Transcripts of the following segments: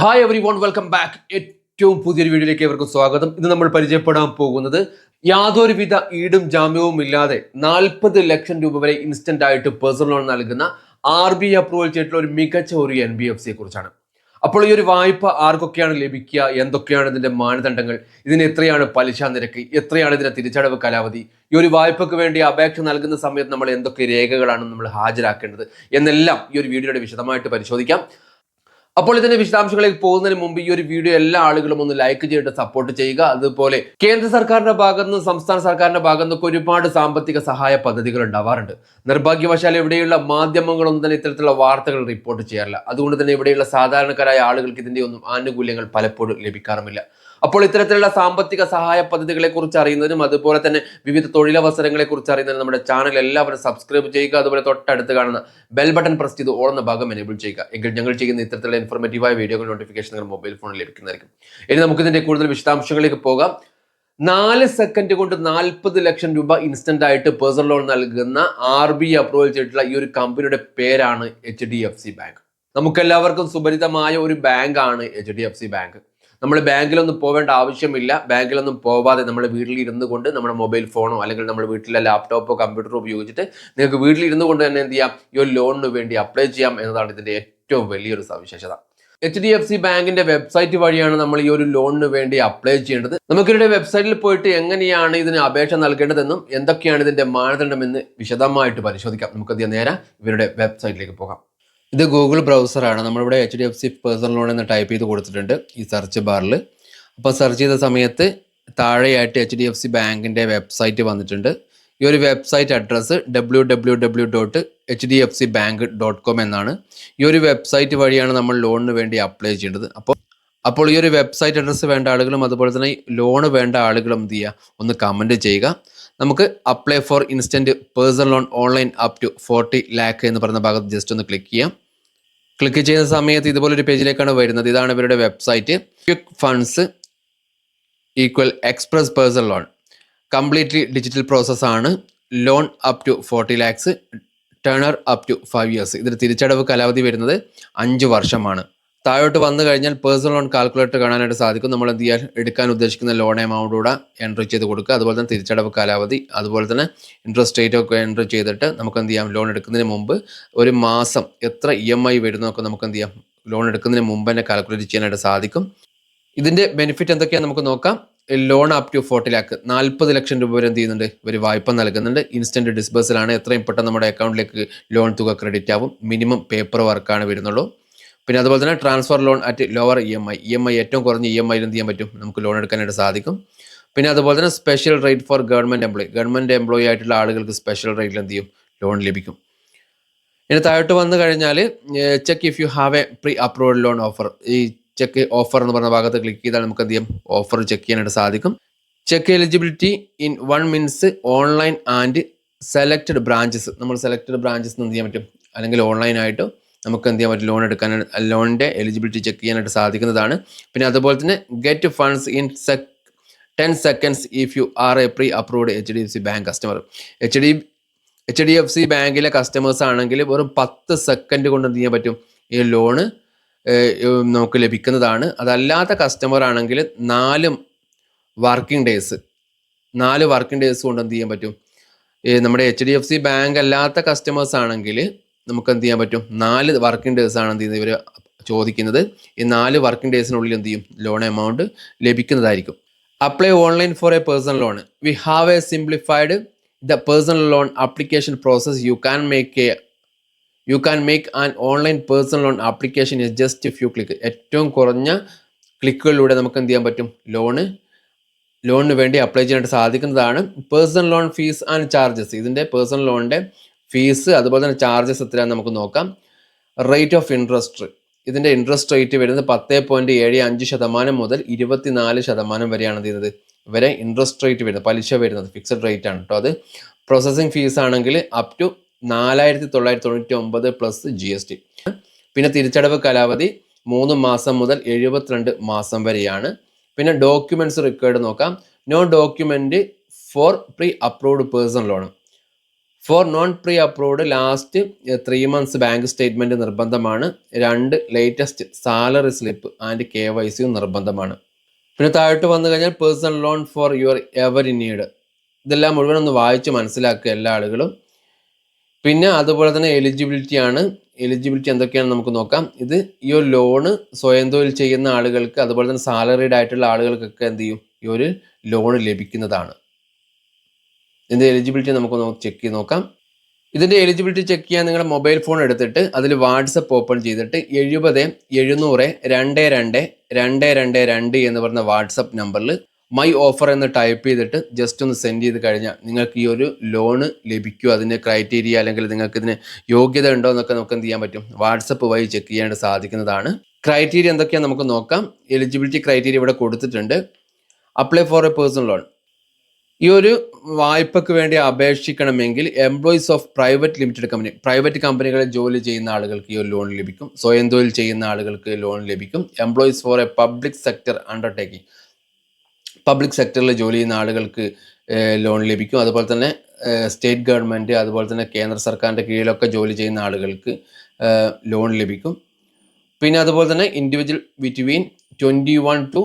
Hi everyone welcome back ഏറ്റവും പുതിയൊരു വീഡിയോയിലേക്ക് ഏവർക്കും സ്വാഗതം. ഇന്ന് നമ്മൾ പരിചയപ്പെടാൻ പോകുന്നത് യാതൊരുവിധ ഈടും ജാമ്യവും ഇല്ലാതെ നാൽപ്പത് ലക്ഷം രൂപ വരെ ഇൻസ്റ്റന്റ് ആയിട്ട് പേഴ്സണൽ ലോൺ നൽകുന്ന ആർ ബി അപ്രൂവൽ ചെയ്തിട്ടുള്ള ഒരു മികച്ച ഒരു എൻ ബി എഫ് സിയെ കുറിച്ചാണ്. അപ്പോൾ ഈ ഒരു വായ്പ ആർക്കൊക്കെയാണ് ലഭിക്കുക? എന്തൊക്കെയാണ് ഇതിന്റെ മാനദണ്ഡങ്ങൾ? ഇതിന് എത്രയാണ് പലിശ നിരക്ക്? എത്രയാണ് ഇതിന്റെ തിരിച്ചടവ് കാലാവധി? ഈ ഒരു വായ്പയ്ക്ക് വേണ്ടി അപേക്ഷ നൽകുന്ന സമയത്ത് നമ്മൾ എന്തൊക്കെ രേഖകളാണ് നമ്മൾ ഹാജരാക്കേണ്ടത്? എന്നെല്ലാം ഈ ഒരു വീഡിയോയുടെ വിശദമായിട്ട് പരിശോധിക്കാം. അപ്പോൾ ഇതിന്റെ വിശദാംശങ്ങളിലേക്ക് പോകുന്നതിന് മുമ്പ് ഈ ഒരു വീഡിയോ എല്ലാ ആളുകളും ഒന്ന് ലൈക്ക് ചെയ്തിട്ട് സപ്പോർട്ട് ചെയ്യുക. അതുപോലെ കേന്ദ്ര സർക്കാരിന്റെ ഭാഗത്ത് നിന്ന് സംസ്ഥാന സർക്കാരിന്റെ ഭാഗത്ത് നിന്നൊക്കെ ഒരുപാട് സാമ്പത്തിക സഹായ പദ്ധതികൾ ഉണ്ടാവാറുണ്ട്. നിർഭാഗ്യവശാൽ ഇവിടെയുള്ള മാധ്യമങ്ങളൊന്നും തന്നെ ഇത്തരത്തിലുള്ള വാർത്തകൾ റിപ്പോർട്ട് ചെയ്യാറില്ല. അതുകൊണ്ട് തന്നെ ഇവിടെയുള്ള സാധാരണക്കാരായ ആളുകൾക്ക് ഇതിന്റെ ഒന്നും ആനുകൂല്യങ്ങൾ പലപ്പോഴും ലഭിക്കാറുമില്ല. അപ്പോൾ ഇത്തരത്തിലുള്ള സാമ്പത്തിക സഹായ പദ്ധതികളെ കുറിച്ച് അറിയുന്നതിനും അതുപോലെ തന്നെ വിവിധ തൊഴിലവസരങ്ങളെ കുറിച്ച് അറിയുന്നതിനും നമ്മുടെ ചാനൽ എല്ലാവരും സബ്സ്ക്രൈബ് ചെയ്യുക അതുപോലെ തൊട്ടടുത്ത് കാണുന്ന ബെൽ ബട്ടൺ പ്രസ് ചെയ്ത് ഓളുന്ന ഭാഗം എനേബിൾ ചെയ്യുക. എങ്കിൽ ഞങ്ങൾ ചെയ്യുന്ന ഇത്തരത്തിലുള്ള ഇൻഫോർമേറ്റീവായ വീഡിയോകൾ നോട്ടിഫിക്കേഷൻ മൊബൈൽ ഫോണിൽ ലഭിക്കുന്നതായിരിക്കും. ഇനി നമുക്ക് ഇതിന്റെ കൂടുതൽ വിശദാംശങ്ങളിലേക്ക് പോകാം. നാല് സെക്കൻഡ് കൊണ്ട് നാൽപ്പത് ലക്ഷം രൂപ ഇൻസ്റ്റന്റ് ആയിട്ട് പേഴ്സണൽ ലോൺ നൽകുന്ന ആർ ബി അപ്രൂവൽ ചെയ്തിട്ടുള്ള ഈ ഒരു കമ്പനിയുടെ പേരാണ് H D F C bank നമുക്കെല്ലാവർക്കും സുപരിതമായ ഒരു ബാങ്കാണ് H D F C bank നമ്മൾ ബാങ്കിലൊന്നും പോവേണ്ട ആവശ്യമില്ല. ബാങ്കിലൊന്നും പോവാതെ നമ്മൾ വീട്ടിൽ ഇരുന്ന് കൊണ്ട് നമ്മുടെ മൊബൈൽ ഫോണോ അല്ലെങ്കിൽ നമ്മുടെ വീട്ടിലെ ലാപ്ടോപ്പോ കമ്പ്യൂട്ടറോ ഉപയോഗിച്ചിട്ട് നിങ്ങൾക്ക് വീട്ടിൽ ഇരുന്ന് കൊണ്ട് തന്നെ എന്ത് ചെയ്യാം? ഈ ഒരു ലോണിന് വേണ്ടി അപ്ലൈ ചെയ്യാം എന്നതാണ് ഇതിന്റെ ഏറ്റവും വലിയൊരു സവിശേഷത. എച്ച് ഡി എഫ് സി ബാങ്കിന്റെ വെബ്സൈറ്റ് വഴിയാണ് നമ്മൾ ഈ ഒരു ലോണിന് വേണ്ടി അപ്ലൈ ചെയ്യേണ്ടത്. നമുക്കിവിടെ വെബ്സൈറ്റിൽ പോയിട്ട് എങ്ങനെയാണ് ഇതിന് അപേക്ഷ നൽകേണ്ടതെന്നും എന്തൊക്കെയാണ് ഇതിന്റെ മാനദണ്ഡമെന്ന് വിശദമായിട്ട് പരിശോധിക്കാം. നമുക്ക് നേരെ ഇവരുടെ വെബ്സൈറ്റിലേക്ക് പോകാം. ഇത് ഗൂഗിൾ ബ്രൗസറാണ്. നമ്മളിവിടെ H D F C personal loan എന്ന് ടൈപ്പ് ചെയ്ത് കൊടുത്തിട്ടുണ്ട് ഈ സെർച്ച് ബാറിൽ അപ്പോൾ സെർച്ച് ചെയ്ത സമയത്ത് താഴെയായിട്ട് എച്ച് ഡി എഫ് സി ബാങ്കിന്റെ വെബ്സൈറ്റ് വന്നിട്ടുണ്ട്. ഈ ഒരു website address W W W dot H D F C bank dot com എന്നാണ്. ഈ ഒരു വെബ്സൈറ്റ് വഴിയാണ് നമ്മൾ ലോണിന് വേണ്ടി അപ്ലൈ ചെയ്യേണ്ടത്. അപ്പോൾ അപ്പോൾ ഈ ഒരു വെബ്സൈറ്റ് അഡ്രസ്സ് വേണ്ട ആളുകളും അതുപോലെ തന്നെ ലോൺ വേണ്ട ആളുകളും എന്ത് ചെയ്യുക? ഒന്ന് കമന്റ് ചെയ്യുക. നമുക്ക് apply for instant personal loan online up to forty lakh എന്ന് പറയുന്ന ഭാഗത്ത് ജസ്റ്റ് ഒന്ന് ക്ലിക്ക് ചെയ്യാം. ക്ലിക്ക് ചെയ്യുന്ന സമയത്ത് ഇതുപോലൊരു പേജിലേക്കാണ് വരുന്നത്. ഇതാണ് ഇവരുടെ website. Quick funds equal express personal loan completely digital process ആണ്. Loan up to forty lakhs tenure up to five years ഇതിൽ തിരിച്ചടവ് കാലാവധി വരുന്നത് അഞ്ച് വർഷമാണ്. താഴോട്ട് വന്നു കഴിഞ്ഞാൽ പേഴ്സണൽ ലോൺ കാൽക്കുലേറ്റർ കാണാനായിട്ട് സാധിക്കും. നമ്മൾ എന്ത് ചെയ്യാൻ എടുക്കാൻ ഉദ്ദേശിക്കുന്ന ലോൺ എമൗണ്ട് കൂടെ എൻട്രി ചെയ്ത് കൊടുക്കുക. അതുപോലെ തന്നെ തിരിച്ചടവ് കാലാവധി അതുപോലെ തന്നെ ഇൻട്രസ്റ്റ് റേറ്റ് ഒക്കെ എൻട്രി ചെയ്തിട്ട് നമുക്ക് എന്ത് ചെയ്യാം? ലോൺ എടുക്കുന്നതിന് മുമ്പ് ഒരു മാസം എത്ര ഇ എം ഐ വരുന്നതൊക്കെ നമുക്ക് എന്ത് ചെയ്യാം? ലോൺ എടുക്കുന്നതിന് മുമ്പ് തന്നെ കാൽക്കുലേറ്റ് ചെയ്യാനായിട്ട് സാധിക്കും. ഇതിന്റെ ബെനിഫിറ്റ് എന്തൊക്കെയാണ് നമുക്ക് നോക്കാം. Loan up to forty lakh നാൽപ്പത് ലക്ഷം രൂപ വരെ എന്ത് ചെയ്യുന്നുണ്ട്? ഇവർ വായ്പ നൽകുന്നുണ്ട്. ഇൻസ്റ്റന്റ് ഡിസ്ബേഴ്സലാണ് എത്രയും പെട്ടെന്ന് നമ്മുടെ അക്കൗണ്ടിലേക്ക് ലോൺ തുക ക്രെഡിറ്റ് ആവും. മിനിമം പേപ്പർ വർക്കാണ് വരുന്നുള്ളൂ. പിന്നെ അതുപോലെ തന്നെ transfer loan at lower E M I E M I ഏറ്റവും കുറഞ്ഞ ഇ എം ഐയിൽ എന്ത് ചെയ്യാൻ പറ്റും? നമുക്ക് ലോൺ എടുക്കാനായിട്ട് സാധിക്കും. പിന്നെ അതുപോലെ തന്നെ special rate for government employee government employee ആയിട്ടുള്ള ആളുകൾക്ക് സ്പെഷ്യൽ റേറ്റിൽ എന്ത് ചെയ്യും? ലോൺ ലഭിക്കും. ഇനി താഴോട്ട് വന്നു കഴിഞ്ഞാൽ check if you have a pre approved loan offer ഈ ചെക്ക് ഓഫർ എന്ന് പറഞ്ഞ ഭാഗത്ത് ക്ലിക്ക് ചെയ്താൽ നമുക്ക് എന്ത് ചെയ്യും? ഓഫർ ചെക്ക് ചെയ്യാനായിട്ട് സാധിക്കും. Check eligibility in one minutes online and selected branches നമ്മൾ സെലക്റ്റഡ് ബ്രാഞ്ചസ് എന്ത് ചെയ്യാൻ പറ്റും? അല്ലെങ്കിൽ ഓൺലൈനായിട്ട് നമുക്ക് എന്ത് ചെയ്യാൻ പറ്റും? ലോൺ എടുക്കാൻ ലോണിന്റെ എലിജിബിലിറ്റി ചെക്ക് ചെയ്യാനായിട്ട് സാധിക്കുന്നതാണ്. പിന്നെ അതുപോലെ തന്നെ get funds in sec ten seconds if you are a pre approved H D F C bank customer H D H D F C ബാങ്കിലെ കസ്റ്റമേഴ്സ് ആണെങ്കിൽ വെറും പത്ത് സെക്കൻഡ് കൊണ്ട് എന്ത് ചെയ്യാൻ പറ്റും? ഈ ലോണ് നമുക്ക് ലഭിക്കുന്നതാണ്. അതല്ലാത്ത കസ്റ്റമർ ആണെങ്കിൽ നാല് വർക്കിംഗ് ഡേയ്സ് നാല് വർക്കിംഗ് ഡേയ്സ് കൊണ്ട് എന്ത് ചെയ്യാൻ പറ്റും? നമ്മുടെ H D F C bank അല്ലാത്ത കസ്റ്റമേഴ്സ് ആണെങ്കിൽ നമുക്ക് എന്ത് ചെയ്യാൻ പറ്റും? നാല് വർക്കിംഗ് ഡേയ്സ് ആണ് എന്ത് ചെയ്യുന്നത് ഇവർ ചോദിക്കുന്നത്. ഈ നാല് വർക്കിംഗ് ഡേയ്സിനുള്ളിൽ എന്ത് ചെയ്യും? ലോൺ എമൗണ്ട് ലഭിക്കുന്നതായിരിക്കും. Apply online for a personal loan we have a simplified the personal loan application process you can make a you can make an online personal loan application is just few click ഏറ്റവും കുറഞ്ഞ ക്ലിക്കുകളിലൂടെ നമുക്ക് എന്ത് ചെയ്യാൻ പറ്റും loan ലോണിന് വേണ്ടി apply ചെയ്യാനായിട്ട് സാധിക്കുന്നതാണ് personal loan fees and charges ഇതിന്റെ പേഴ്സണൽ ലോണിന്റെ ഫീസ് അതുപോലെ തന്നെ ചാർജസ് എത്രയാണെന്ന് നമുക്ക് നോക്കാം. റേറ്റ് ഓഫ് ഇൻട്രസ്റ്റ് ഇതിന്റെ ഇൻട്രസ്റ്റ് റേറ്റ് വരുന്നത് പത്ത് പോയിന്റ് ഏഴ് അഞ്ച് ശതമാനം മുതൽ ഇരുപത്തിനാല് ശതമാനം വരെയാണ് എന്ത് ചെയ്യുന്നത്? വരെ ഇൻട്രസ്റ്റ് റേറ്റ് വരുന്നത് പലിശ വരുന്നത് ഫിക്സഡ് റേറ്റ് ആണ് കേട്ടോ അത്. പ്രോസസ്സിംഗ് ഫീസ് ആണെങ്കിൽ അപ് ടു നാലായിരത്തി തൊള്ളായിരത്തി തൊണ്ണൂറ്റി ഒമ്പത് പ്ലസ് ജി എസ് ടി പിന്നെ തിരിച്ചടവ് കാലാവധി മൂന്ന് മാസം മുതൽ എഴുപത്തിരണ്ട് മാസം വരെയാണ്. പിന്നെ ഡോക്യുമെന്റ്സ് റിക്വയർഡ് നോക്കാം. No document for pre approved personal loan for non pre approved last three months bank statement നിർബന്ധമാണ്. രണ്ട് latest salary slip and K Y സിയും നിർബന്ധമാണ്. പിന്നെ താഴോട്ട് വന്നു കഴിഞ്ഞാൽ personal loan for your ever need ഇതെല്ലാം മുഴുവൻ ഒന്ന് വായിച്ച് മനസ്സിലാക്കുക എല്ലാ ആളുകളും. പിന്നെ അതുപോലെ തന്നെ എലിജിബിലിറ്റി ആണ്. എലിജിബിലിറ്റി എന്തൊക്കെയാണെന്ന് നമുക്ക് നോക്കാം. ഇത് ഈ ഒരു ലോണ് സ്വയം തൊഴിൽ ചെയ്യുന്ന ആളുകൾക്ക് അതുപോലെ തന്നെ സാലറീഡ് ആയിട്ടുള്ള ആളുകൾക്കൊക്കെ എന്ത് ചെയ്യും? ഈ ഒരു ലോണ് ലഭിക്കുന്നതാണ്. ഇതിന്റെ എലിജിബിലിറ്റി നമുക്ക് ചെക്ക് ചെയ്ത് നോക്കാം. ഇതിന്റെ എലിജിബിലിറ്റി ചെക്ക് ചെയ്യാൻ നിങ്ങളുടെ മൊബൈൽ ഫോൺ എടുത്തിട്ട് അതിൽ വാട്സപ്പ് ഓപ്പൺ ചെയ്തിട്ട് എഴുപത് എഴുന്നൂറ് രണ്ട് രണ്ട് രണ്ട് രണ്ട് രണ്ട് എന്ന് പറഞ്ഞ വാട്സപ്പ് നമ്പറിൽ മൈ ഓഫർ എന്ന് ടൈപ്പ് ചെയ്തിട്ട് ജസ്റ്റ് ഒന്ന് സെൻഡ് ചെയ്ത് കഴിഞ്ഞാൽ നിങ്ങൾക്ക് ഈ ഒരു ലോണ് ലഭിക്കുമോ അതിന്റെ ക്രൈറ്റീരിയ അല്ലെങ്കിൽ നിങ്ങൾക്ക് ഇതിന് യോഗ്യത ഉണ്ടോ എന്നൊക്കെ നമുക്ക് എന്ത് ചെയ്യാൻ പറ്റും? വാട്സപ്പ് വഴി ചെക്ക് ചെയ്യാൻ സാധിക്കുന്നതാണ്. ക്രൈറ്റീരിയ എന്തൊക്കെയാണ് നമുക്ക് നോക്കാം. എലിജിബിലിറ്റി ക്രൈറ്റീരിയ ഇവിടെ കൊടുത്തിട്ടുണ്ട്. Apply for a personal loan ഈ ഒരു വായ്പക്ക് വേണ്ടി അപേക്ഷിക്കണമെങ്കിൽ employees of private limited company private കമ്പനികളിൽ ജോലി ചെയ്യുന്ന ആളുകൾക്ക് ഈ ഒരു ലോൺ ലഭിക്കും. സ്വയം തൊഴിൽ ചെയ്യുന്ന ആളുകൾക്ക് ലോൺ ലഭിക്കും. Employees for a public sector undertaking public സെക്ടറിൽ ജോലി ചെയ്യുന്ന ആളുകൾക്ക് ലോൺ ലഭിക്കും. അതുപോലെ തന്നെ സ്റ്റേറ്റ് ഗവൺമെന്റ് അതുപോലെ തന്നെ കേന്ദ്ര സർക്കാരിന്റെ കീഴിലൊക്കെ ജോലി ചെയ്യുന്ന ആളുകൾക്ക് ലോൺ ലഭിക്കും. പിന്നെ അതുപോലെ തന്നെ individual between twenty one two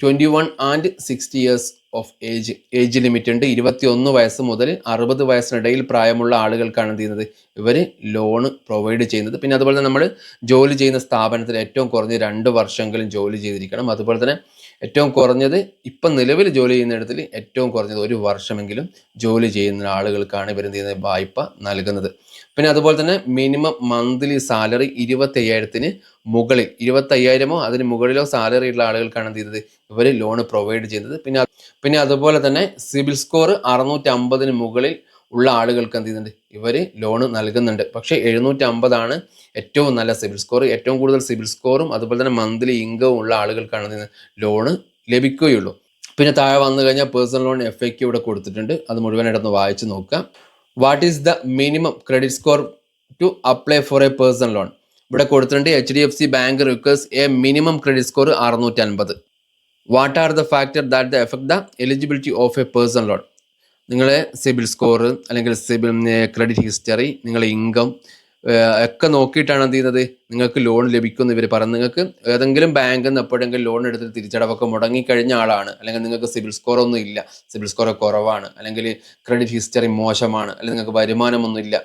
twenty one and sixty years of age age limit ഉണ്ട്. ഇരുപത്തി ഒന്ന് വയസ്സ് മുതൽ അറുപത് വയസ്സിനിടയിൽ പ്രായമുള്ള ആളുകൾക്കാണ് എന്ത് ചെയ്യുന്നത്? ഇവർ ലോണ് പ്രൊവൈഡ് ചെയ്യുന്നത്. പിന്നെ അതുപോലെ തന്നെ നമ്മൾ ജോലി ചെയ്യുന്ന സ്ഥാപനത്തിൽ ഏറ്റവും കുറഞ്ഞ് രണ്ട് വർഷമെങ്കിലും ജോലി ചെയ്തിരിക്കണം. അതുപോലെ തന്നെ ഏറ്റവും കുറഞ്ഞത് ഇപ്പം നിലവിൽ ജോലി ചെയ്യുന്നിടത്തിൽ ഏറ്റവും കുറഞ്ഞത് ഒരു വർഷമെങ്കിലും ജോലി ചെയ്യുന്ന ആളുകൾക്കാണ് ഇവർ എന്ത് ചെയ്യുന്നത്? വായ്പ നൽകുന്നത്. പിന്നെ അതുപോലെ തന്നെ മിനിമം മന്ത്ലി സാലറി ഇരുപത്തി അയ്യായിരത്തിന് മുകളിൽ ഇരുപത്തി അയ്യായിരമോ അതിന് മുകളിലോ സാലറി ഉള്ള ആളുകൾക്കാണ് എന്ത് ചെയ്തത്? ഇവർ ലോൺ പ്രൊവൈഡ് ചെയ്യുന്നത് പിന്നെ പിന്നെ അതുപോലെ തന്നെ സിബിൽ സ്കോർ അറുന്നൂറ്റി അമ്പതിന് മുകളിൽ ഉള്ള ആളുകൾക്ക് എന്ത് ചെയ്യുന്നുണ്ട്? ഇവർ ലോണ് നൽകുന്നുണ്ട്. പക്ഷേ എഴുന്നൂറ്റി അമ്പതാണ് ഏറ്റവും നല്ല സിബിൽ സ്കോർ ഏറ്റവും കൂടുതൽ സിബിൽ സ്കോറും അതുപോലെ തന്നെ മന്ത്ലി ഇൻകവും ഉള്ള ആളുകൾക്കാണ് ലോണ് ലഭിക്കുകയുള്ളൂ. പിന്നെ താഴെ വന്നു കഴിഞ്ഞാൽ പേഴ്സണൽ ലോൺ എഫ് ഐക്ക് ഇവിടെ കൊടുത്തിട്ടുണ്ട്. അത് മുഴുവനായിട്ടൊന്ന് വായിച്ച് നോക്കുക. What is the minimum credit score to apply for a personal loan ഇവിടെ കൊടുത്തിട്ടുണ്ട് H D F C bank request a minimum credit score അറുന്നൂറ്റി അൻപത് what are the factor that the effect the eligibility of a personal loan നിങ്ങളെ CIBIL score അല്ലെങ്കിൽ CIBIL credit history നിങ്ങളെ income ഒക്കെ നോക്കിയിട്ടാണ് എന്ത് ചെയ്യുന്നത്? നിങ്ങൾക്ക് ലോൺ ലഭിക്കുമെന്ന് ഇവർ പറഞ്ഞു നിങ്ങൾക്ക് ഏതെങ്കിലും ബാങ്കിൽ നിന്ന് എപ്പോഴെങ്കിലും ലോൺ എടുത്ത് തിരിച്ചടവൊക്കെ മുടങ്ങിക്കഴിഞ്ഞ ആളാണ്. അല്ലെങ്കിൽ നിങ്ങൾക്ക് സിബിൽ സ്കോർ ഒന്നും ഇല്ല. സിബിൽ സ്കോർ കുറവാണ്. അല്ലെങ്കിൽ ക്രെഡിറ്റ് ഹിസ്റ്ററി മോശമാണ്. അല്ലെങ്കിൽ നിങ്ങൾക്ക് വരുമാനമൊന്നും ഇല്ല.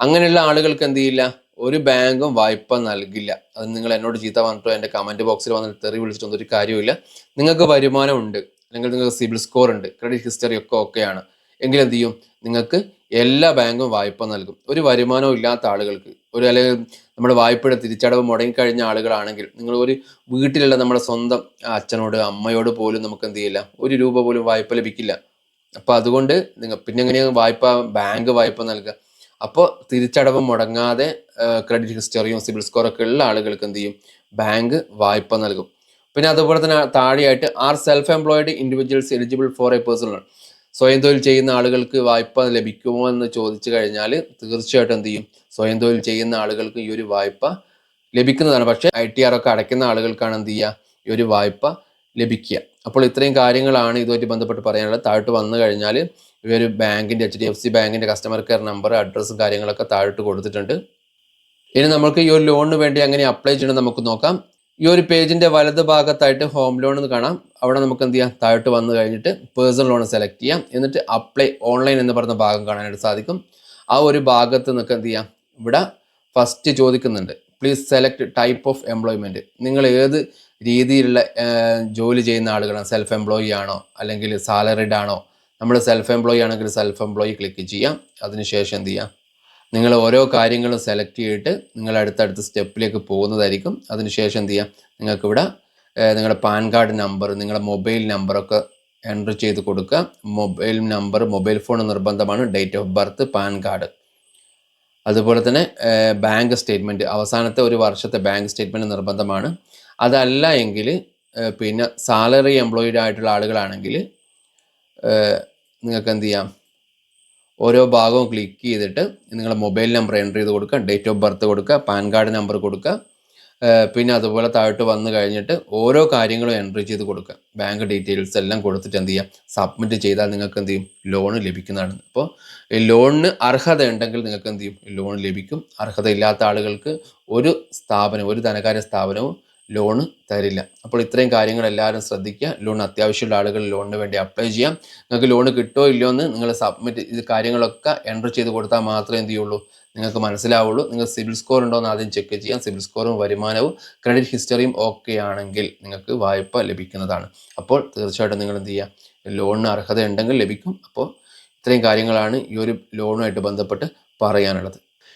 അങ്ങനെയുള്ള ആളുകൾക്ക് എന്ത് ചെയ്യില്ല? ഒരു ബാങ്കും വായ്പ നൽകില്ല. അത് നിങ്ങൾ എന്നോട് ചീത്ത പറഞ്ഞിട്ടോ എന്റെ കമന്റ് ബോക്സിൽ വന്നിട്ട് തെറി വിളിച്ചിട്ടൊന്നും ഒരു കാര്യമില്ല നിങ്ങൾക്ക് വരുമാനമുണ്ട്. അല്ലെങ്കിൽ നിങ്ങൾക്ക് സിബിൽ സ്കോർ ഉണ്ട്. ക്രെഡിറ്റ് ഹിസ്റ്ററി ഒക്കെ ഓക്കെയാണ് എങ്കിൽ എന്ത് ചെയ്യും? നിങ്ങൾക്ക് എല്ലാ ബാങ്കും വായ്പ നൽകും. ഒരു വരുമാനവും ഇല്ലാത്ത ആളുകൾക്ക് ഒരു അല്ലെങ്കിൽ നമ്മുടെ വായ്പയുടെ തിരിച്ചടവ് മുടങ്ങിക്കഴിഞ്ഞ ആളുകളാണെങ്കിൽ നിങ്ങൾ ഒരു വീട്ടിലുള്ള നമ്മുടെ സ്വന്തം അച്ഛനോട് അമ്മയോട് പോലും നമുക്ക് എന്ത് ചെയ്യില്ല. ഒരു രൂപ പോലും വായ്പ ലഭിക്കില്ല. അപ്പോൾ അതുകൊണ്ട് നിങ്ങൾ പിന്നെ എങ്ങനെയാണ് വായ്പ ബാങ്ക് വായ്പ നൽകുക? അപ്പോൾ തിരിച്ചടവ് മുടങ്ങാതെ ക്രെഡിറ്റ് ഹിസ്റ്ററിയും സിബിൽ സ്കോറൊക്കെ ഉള്ള ആളുകൾക്ക് എന്ത് ചെയ്യും? ബാങ്ക് വായ്പ നൽകും. പിന്നെ അതുപോലെ തന്നെ താഴെയായിട്ട് are self employed individuals eligible for a personal loan സ്വയം തൊഴിൽ ചെയ്യുന്ന ആളുകൾക്ക് വായ്പ ലഭിക്കുമോ എന്ന് ചോദിച്ചു കഴിഞ്ഞാൽ തീർച്ചയായിട്ടും എന്ത് ചെയ്യും? സ്വയം തൊഴിൽ ചെയ്യുന്ന ആളുകൾക്ക് ഈ ഒരു വായ്പ ലഭിക്കുന്നതാണ്. പക്ഷേ ഐ ടി ആർ ഒക്കെ അടയ്ക്കുന്ന ആളുകൾക്കാണ് എന്ത് ചെയ്യുക? ഈ ഒരു വായ്പ ലഭിക്കുക. അപ്പോൾ ഇത്രയും കാര്യങ്ങളാണ് ഇതുമായിട്ട് ബന്ധപ്പെട്ട് പറയാനുള്ളത്. താഴോട്ട് വന്നു കഴിഞ്ഞാൽ ഒരു ബാങ്കിന്റെ എച്ച് ഡി എഫ് സി ബാങ്കിന്റെ കസ്റ്റമർ കെയർ നമ്പർ അഡ്രസ്സും കാര്യങ്ങളൊക്കെ താഴോട്ട് കൊടുത്തിട്ടുണ്ട്. ഇനി നമുക്ക് ഈ ഒരു ലോണിന് വേണ്ടി അങ്ങനെ അപ്ലൈ ചെയ്യണം നമുക്ക് നോക്കാം. ഈ ഒരു പേജിന്റെ വലത് ഭാഗത്തായിട്ട് ഹോം ലോൺ എന്ന് കാണാം. അവിടെ നമുക്ക് എന്ത് ചെയ്യാം? താഴോട്ട് വന്നു കഴിഞ്ഞിട്ട് പേഴ്സണൽ ലോൺ സെലക്ട് ചെയ്യാം. എന്നിട്ട് അപ്ലൈ ഓൺലൈൻ എന്ന് പറഞ്ഞ ഭാഗം കാണാനായിട്ട് സാധിക്കും. ആ ഒരു ഭാഗത്ത് നിങ്ങൾക്ക് എന്ത് ചെയ്യാം? ഇവിടെ ഫസ്റ്റ് ചോദിക്കുന്നുണ്ട്. Please select type of employment നിങ്ങൾ ഏത് രീതിയിലുള്ള ജോലി ചെയ്യുന്ന ആളുകളാണ്? സെൽഫ് എംപ്ലോയി ആണോ? അല്ലെങ്കിൽ സാലറിഡ് ആണോ? നമ്മൾ സെൽഫ് എംപ്ലോയി ആണെങ്കിൽ സെൽഫ് എംപ്ലോയി ക്ലിക്ക് ചെയ്യാം. അതിനുശേഷം എന്ത് ചെയ്യാം? നിങ്ങൾ ഓരോ കാര്യങ്ങളും സെലക്ട് ചെയ്തിട്ട് നിങ്ങൾ അടുത്തടുത്ത സ്റ്റെപ്പിലേക്ക് പോകുന്നതായിരിക്കും. അതിനുശേഷം എന്ത് ചെയ്യാം? നിങ്ങൾക്ക് ഇവിടെ നിങ്ങളുടെ പാൻ കാർഡ് നമ്പർ നിങ്ങളുടെ മൊബൈൽ നമ്പറൊക്കെ എന്റർ ചെയ്ത് കൊടുക്കുക. മൊബൈൽ നമ്പർ മൊബൈൽ ഫോൺ നിർബന്ധമാണ്. Date of birth PAN card. അതുപോലെ തന്നെ ബാങ്ക് സ്റ്റേറ്റ്മെന്റ് അവസാനത്തെ ഒരു വർഷത്തെ ബാങ്ക് സ്റ്റേറ്റ്മെന്റ് നിർബന്ധമാണ്. അതല്ല എങ്കിൽ പിന്നെ സാലറി എംപ്ലോയിഡ് ആയിട്ടുള്ള ആളുകളാണെങ്കിൽ നിങ്ങൾക്ക് എന്ത് ചെയ്യാം? ഓരോ ഭാഗവും ക്ലിക്ക് ചെയ്തിട്ട് നിങ്ങളുടെ മൊബൈൽ നമ്പർ എന്റർ ചെയ്ത് കൊടുക്കുക ഡേറ്റ് ഓഫ് ബർത്ത് കൊടുക്കുക പാൻ കാർഡ് നമ്പർ കൊടുക്കുക പിന്നെ അതുപോലെ താഴോട്ട് വന്നു കഴിഞ്ഞിട്ട് ഓരോ കാര്യങ്ങളും എൻട്രി ചെയ്ത് കൊടുക്കുക. ബാങ്ക് ഡീറ്റെയിൽസ് എല്ലാം കൊടുത്തിട്ട് എന്ത് ചെയ്യുക സബ്മിറ്റ് ചെയ്താൽ നിങ്ങൾക്ക് എന്ത് ചെയ്യും? ലോൺ ലഭിക്കുന്നതാണ്. അപ്പോൾ ലോണിന് അർഹത ഉണ്ടെങ്കിൽ നിങ്ങൾക്ക് എന്ത് ചെയ്യും? ലോൺ ലഭിക്കും. അർഹത ഇല്ലാത്ത ആളുകൾക്ക് ഒരു സ്ഥാപനം ഒരു ധനകാര്യ സ്ഥാപനവും ലോണ് തരില്ല. അപ്പോൾ ഇത്രയും കാര്യങ്ങൾ എല്ലാവരും ശ്രദ്ധിക്കുക. ലോൺ അത്യാവശ്യമുള്ള ആളുകൾ ലോണിന് വേണ്ടി അപ്ലൈ ചെയ്യാം നിങ്ങൾക്ക് ലോണ് കിട്ടുമോ ഇല്ലയോ എന്ന് നിങ്ങൾ സബ്മിറ്റ് ഇത് കാര്യങ്ങളൊക്കെ എന്റർ ചെയ്ത് കൊടുത്താൽ മാത്രമേ എന്ത് ചെയ്യുള്ളൂ? നിങ്ങൾക്ക് മനസ്സിലാവുള്ളൂ. നിങ്ങൾ സിബിൽ സ്കോർ ഉണ്ടോ എന്ന് ആദ്യം ചെക്ക് ചെയ്യാം. സിബിൽ സ്കോറും വരുമാനവും ക്രെഡിറ്റ് ഹിസ്റ്ററിയും ഓക്കെ ആണെങ്കിൽ നിങ്ങൾക്ക് വായ്പ ലഭിക്കുന്നതാണ്. അപ്പോൾ തീർച്ചയായിട്ടും നിങ്ങൾ എന്ത് ചെയ്യുക? ലോണിന് അർഹത ഉണ്ടെങ്കിൽ ലഭിക്കും. അപ്പോൾ ഇത്രയും കാര്യങ്ങളാണ് ഈ ഒരു ലോണുമായിട്ട് ബന്ധപ്പെട്ട് പറയാനുള്ളത്.